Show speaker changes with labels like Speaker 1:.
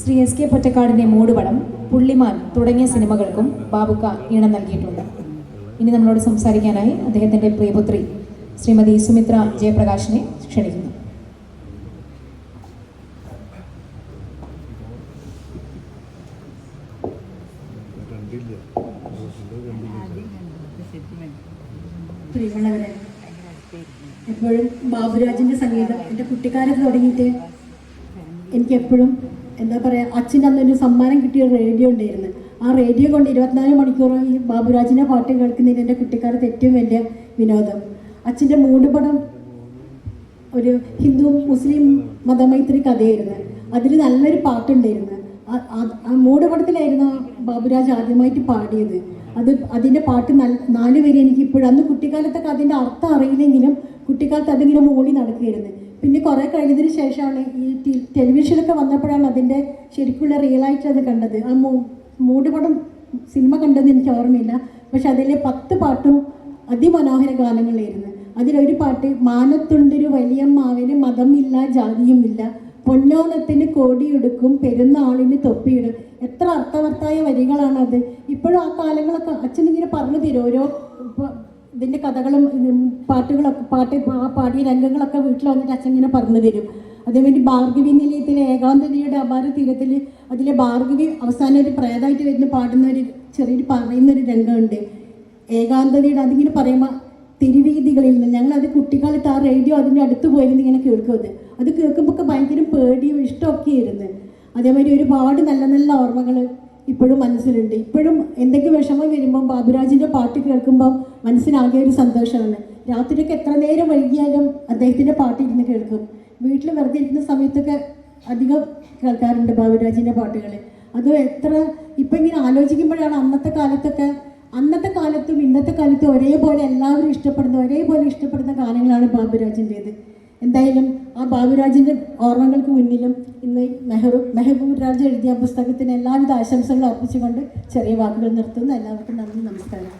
Speaker 1: Shri S K പൊറ്റക്കാടിന്റെ മൂടുപടം പുള്ളിമാൻ തുടങ്ങിയ സിനിമകൾക്കും ബാബുക്ക ഈണം നൽകിയിട്ടുണ്ട്. ഇനി നമ്മളോട് സംസാരിക്കാനായി അദ്ദേഹത്തിന്റെ പ്രിയപുത്രി ശ്രീമതി സുമിത്ര ജയപ്രകാശിനെ ക്ഷണിക്കുന്നു.
Speaker 2: എപ്പോഴും ബാബുരാജിന്റെ സംഗീതം എന്റെ കുട്ടിക്കാലത്ത് തുടങ്ങിയിട്ട് എനിക്ക് എപ്പോഴും എന്താ പറയുക അച്ഛന്റെ അന്നൊരു സമ്മാനം കിട്ടിയ റേഡിയോ ഉണ്ടായിരുന്നു. ആ റേഡിയോ കൊണ്ട് ഇരുപത്തിനാല് മണിക്കൂറും ഈ ബാബുരാജിന്റെ പാട്ട് കേൾക്കുന്നതിന് എന്റെ കുട്ടിക്കാലത്ത് ഏറ്റവും വലിയ വിനോദം. അച്ഛന്റെ മൂടുപടം ഒരു ഹിന്ദു മുസ്ലിം മതമൈത്രി കഥയായിരുന്നു. അതിൽ നല്ലൊരു പാട്ടുണ്ടായിരുന്നു. ആ- ആ മൂടുപടത്തിലായിരുന്നു ബാബുരാജ് ആദ്യമായിട്ട് പാടിയത്. അത് അതിന്റെ പാട്ട് നല്ല നാല് വരെ എനിക്ക് ഇപ്പോഴും അന്ന് കുട്ടിക്കാലത്തൊക്കെ അതിന്റെ അർത്ഥം അറിയില്ലെങ്കിലും കുട്ടിക്കാലത്ത് അതിങ്ങനെ മൂടി നടക്കുകയായിരുന്നു. പിന്നെ കുറേ കഴിഞ്ഞതിന് ശേഷമാണ് ഈ ടെലിവിഷനൊക്കെ വന്നപ്പോഴാണ് അതിന്റെ ശരിക്കുള്ള റിയലായിട്ട് അത് കണ്ടത്. ആ മൂ മൂടുപടം സിനിമ കണ്ടതെന്ന് എനിക്ക് ഓർമ്മയില്ല. പക്ഷെ അതിലെ പത്ത് പാട്ടും അതിമനോഹര ഗാനങ്ങളായിരുന്നു. അതിലൊരു പാട്ട് മാനത്തുണ്ടൊരു വലിയമ്മാവിന് മതമില്ല ജാതിയുമില്ല. പൊന്നോണത്തിന് കോടിയെടുക്കും പെരുന്നാളിന് തൊപ്പിയിടും. എത്ര അർത്ഥവത്തായ വരികളാണത്. ഇപ്പോഴും ആ കാലങ്ങളൊക്കെ അച്ഛനിങ്ങനെ പറഞ്ഞു തരും. ഓരോ ഇതിന്റെ കഥകളും പാട്ടുകളൊക്കെ പാട്ട് ആ പാടിയ രംഗങ്ങളൊക്കെ വീട്ടിൽ വന്നിട്ട് അച്ഛൻ ഇങ്ങനെ പറഞ്ഞു തരും. അതേമാതിരി ഭാർഗവി നിലയത്തിലെ ഏകാന്തതയുടെ അപാര തീരത്തിൽ അതിലെ ഭാർഗവി അവസാനം ഒരു പ്രേതമായിട്ട് വരുന്ന പാടുന്ന ഒരു ചെറിയൊരു പറയുന്ന ഒരു രംഗമുണ്ട്. ഏകാന്തതയുടെ അതിങ്ങനെ പറയുമ്പോൾ തിരുവീതികളിൽ നിന്ന് ഞങ്ങൾ അത് കുട്ടിക്കാലത്ത് ആ റേഡിയോ അതിന്റെ അടുത്ത് പോയിരുന്നു ഇങ്ങനെ കേൾക്കുന്നത്. അത് കേൾക്കുമ്പോൾ ഒക്കെ ഭയങ്കര പേടിയും ഇഷ്ടമൊക്കെ ആയിരുന്നു അതേമാതിരി ഒരുപാട് നല്ല നല്ല ഓർമ്മകൾ ഇപ്പോഴും മനസ്സിലുണ്ട്. ഇപ്പോഴും എന്തെങ്കിലും വിഷമം വരുമ്പോൾ ബാബുരാജിന്റെ പാട്ട് കേൾക്കുമ്പോൾ മനസ്സിനാകെ ഒരു സന്തോഷമാണ്. രാത്രിയൊക്കെ എത്ര നേരം വൈകിയാലും അദ്ദേഹത്തിന്റെ പാട്ട് ഇരുന്ന് കേൾക്കും. വീട്ടിൽ വെറുതെ ഇരിക്കുന്ന സമയത്തൊക്കെ അധികം കേൾക്കാറുണ്ട് ബാബുരാജിന്റെ പാട്ടുകൾ അത് എത്ര ഇപ്പം ഇങ്ങനെ ആലോചിക്കുമ്പോഴാണ് അന്നത്തെ കാലത്തൊക്കെ അന്നത്തെ കാലത്തും ഇന്നത്തെ കാലത്തും ഒരേപോലെ എല്ലാവരും ഇഷ്ടപ്പെടുന്ന ഒരേപോലെ ഇഷ്ടപ്പെടുന്ന ഗാനങ്ങളാണ് ബാബുരാജിന്റേത് എന്തായാലും ആ ബാബുരാജിന്റെ ഓർമ്മകൾക്ക് മുന്നിലും ഇന്ന് മെഹറു മെഹബൂബ് രാജ് എഴുതിയ പുസ്തകത്തിന് എല്ലാവിധ ആശംസകളും അർപ്പിച്ചുകൊണ്ട് ചെറിയ വാക്കുകൾ നിർത്തുന്നു. എല്ലാവർക്കും നന്ദി നമസ്കാരം.